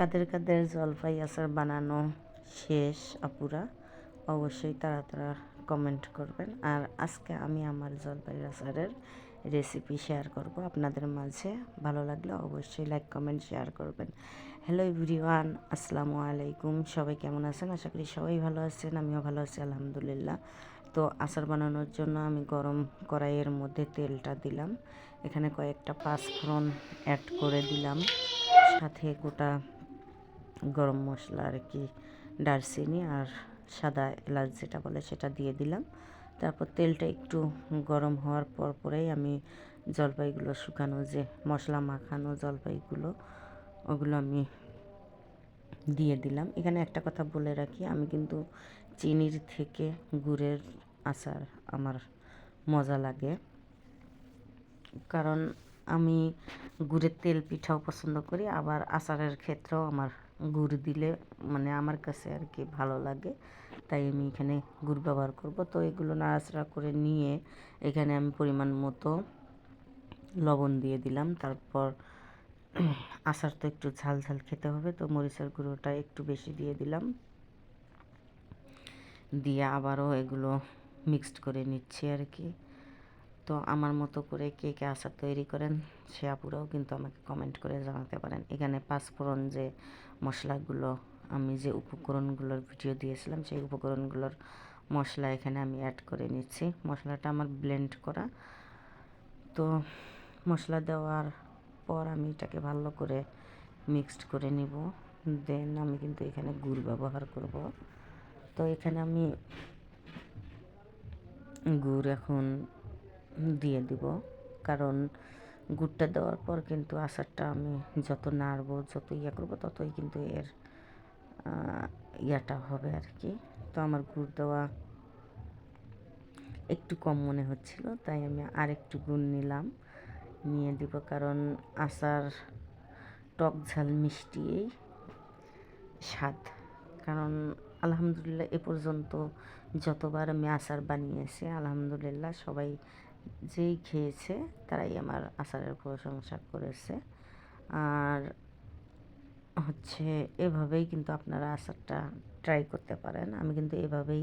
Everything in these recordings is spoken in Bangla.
কাদের কাদের জলপাই আচার বানানো শেষ, আপুরা অবশ্যই তারা তারা কমেন্ট করবেন। আর আজকে আমি আমার জলপাই আচারের রেসিপি শেয়ার করব। আপনাদের মাঝে ভালো লাগলে অবশ্যই লাইক কমেন্ট শেয়ার করবেন। হ্যালো এভরিওয়ান আসসালামু আলাইকুম। সবাই কেমন আছেন? আশা করি সবাই ভালো আছেন, আমিও ভালো আছি, আলহামদুলিল্লাহ। তো আচার বানানোর জন্য আমি গরম কড়াইয়ের মধ্যে তেলটা দিলাম। এখানে কয়েকটা পাঁচফোড়ন অ্যাড করে দিলাম। সাথে গোটা গরম মশলা আর কি দারচিনি আর সাদা এলাচ যেটা বলে সেটা দিয়ে দিলাম। তারপর তেলটা একটু গরম হওয়ার পর পরেই আমি জলপাইগুলো শুকানো যে মশলা মাখানো জলপাইগুলো, ওগুলো আমি দিয়ে দিলাম। এখানে একটা কথা বলে রাখি, আমি কিন্তু চিনির থেকে গুড়ের আচার আমার মজা লাগে। কারণ আমি গুড়ের তেল পিঠাও পছন্দ করি, আবার আচারের ক্ষেত্রেও আমার গুড় দিলে মানে আমার কাছে আর কি ভালো লাগে। তাই আমি এখানে গুড় ব্যবহার করব। তো এগুলো নাড়াচাড়া করে নিয়ে এখানে আমি পরিমাণ মতো লবণ দিয়ে দিলাম। তারপর আচার তো একটু ঝাল ঝাল খেতে হবে, তো মরিচের গুঁড়োটা একটু বেশি দিয়ে দিলাম। দিয়ে আবারও এগুলো মিক্সড করে নিচ্ছি আর কি। তো আমার মতো করে কে কে আচার তৈরি করেন সে আপুরাও কিন্তু আমাকে কমেন্ট করে জানাতে পারেন। এখানে পাঁচফোড়ন যে মশলাগুলো, আমি যে উপকরণগুলোর ভিডিও দিয়েছিলাম, সেই উপকরণগুলোর মশলা এখানে আমি অ্যাড করে নিচ্ছি। মশলাটা আমার ব্লেন্ড করা। তো মশলা দেওয়ার পর আমি এটাকে ভালো করে মিক্সড করে নিব। দেন আমি কিন্তু এখানে গুড় ব্যবহার করব। তো এখানে আমি গুড় এখন দিয়ে দিব। কারণ গুড়টা দেওয়ার পর কিন্তু আচারটা আমি যত নাড়বো, যত ইয়া করব, ততই কিন্তু এর ইয়াটা হবে আর কি তো আমার গুড় দেওয়া একটু কম মনে হচ্ছিল, তাই আমি আর একটু গুড় নিলাম, নিয়ে দিব। কারণ আচার টক ঝাল মিষ্টিই স্বাদ। কারণ আলহামদুলিল্লাহ এ পর্যন্ত যতবার আমি আচার বানিয়েছি, আলহামদুলিল্লাহ সবাই যেই খেয়েছে, তারাই আমার আচারের প্রশংসা করেছে। আর হচ্ছে এভাবেই কিন্তু আপনারা আচারটা ট্রাই করতে পারেন। আমি কিন্তু এভাবেই,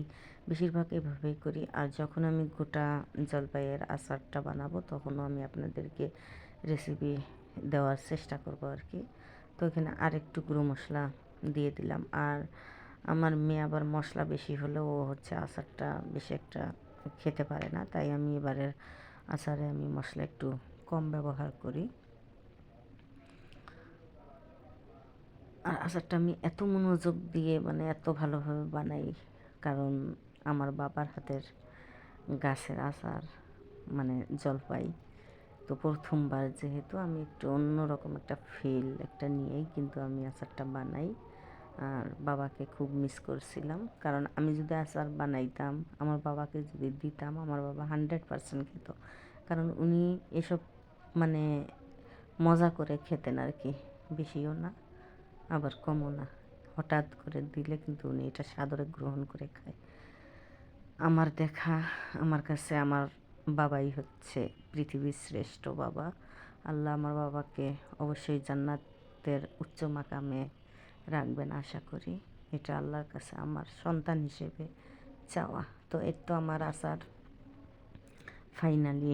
বেশিরভাগ এভাবেই করি। আর যখন আমি গোটা জলপাইয়ের আচারটা বানাবো, তখনও আমি আপনাদেরকে রেসিপি দেওয়ার চেষ্টা করব আর কি। তো এখানে আরেকটু গুঁড়ো মশলা দিয়ে দিলাম। আর আমার মেয়ে আবার মশলা বেশি হলেও হচ্ছে আচারটা বেশি একটা খেতে পারে না, তাই আমি এবারের আচারে আমি মশলা একটু কম ব্যবহার করি। আর আচারটা আমি এত মনোযোগ দিয়ে মানে এত ভালোভাবে বানাই, কারণ আমার বাবার হাতের গাছের আচার মানে জলপাই। তো প্রথমবার যেহেতু আমি একটু অন্যরকম একটা ফিল একটা নিয়েই কিন্তু আমি আচারটা বানাই। আর বাবাকে খুব মিস করছিলাম। কারণ আমি যদি আচার বানাইতাম, আমার বাবাকে যদি দিতাম, আমার বাবা হান্ড্রেড পারসেন্ট খেত। কারণ উনি এসব মানে মজা করে খেতেন আর কি। বেশিও না, আবার কমও না। হঠাৎ করে দিলে কিন্তু উনি এটা সাদরে গ্রহণ করে খায়। আমার দেখা, আমার কাছে আমার বাবাই হচ্ছে পৃথিবীর শ্রেষ্ঠ বাবা। আল্লাহ আমার বাবাকে অবশ্যই জান্নাতের উচ্চ মাকামে রাখবেন আশা করি। এটা আল্লাহর কাছে আমার সন্তান হিসেবে চাওয়া। তো এর তো আমার আচার ফাইনালি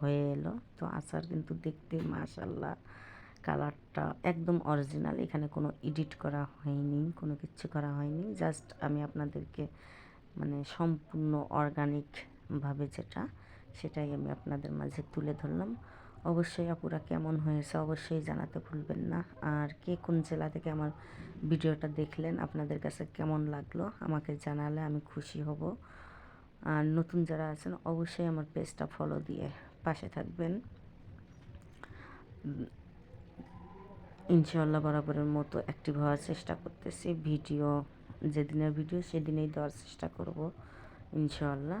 হয়ে এলো। তো আচার কিন্তু দেখতে মাশাল্লাহ কালারটা একদম অরিজিনাল এখানে কোনো এডিট করা হয়নি, কোনো কিছু করা হয়নি। জাস্ট আমি আপনাদেরকে মানে সম্পূর্ণ অর্গানিকভাবে যেটা, সেটাই আমি আপনাদের মাঝে তুলে ধরলাম। অবশ্যই আপুরা কেমন হয়েছে অবশ্যই জানাতে ভুলবেন না। আর কে কোন জেলা থেকে আমার ভিডিওটা দেখলেন, আপনাদের কাছে কেমন লাগল আমাকে জানালে আমি খুশি হব। আর নতুন যারা আছেন, অবশ্যই আমার পেজটা ফলো দিয়ে পাশে থাকবেন। ইনশাল্লাহ বরাবরের মতো অ্যাক্টিভ হওয়ার চেষ্টা করতেছি। ভিডিও, যেদিনের ভিডিও সেদিনেই দেওয়ার চেষ্টা করব ইনশাল্লাহ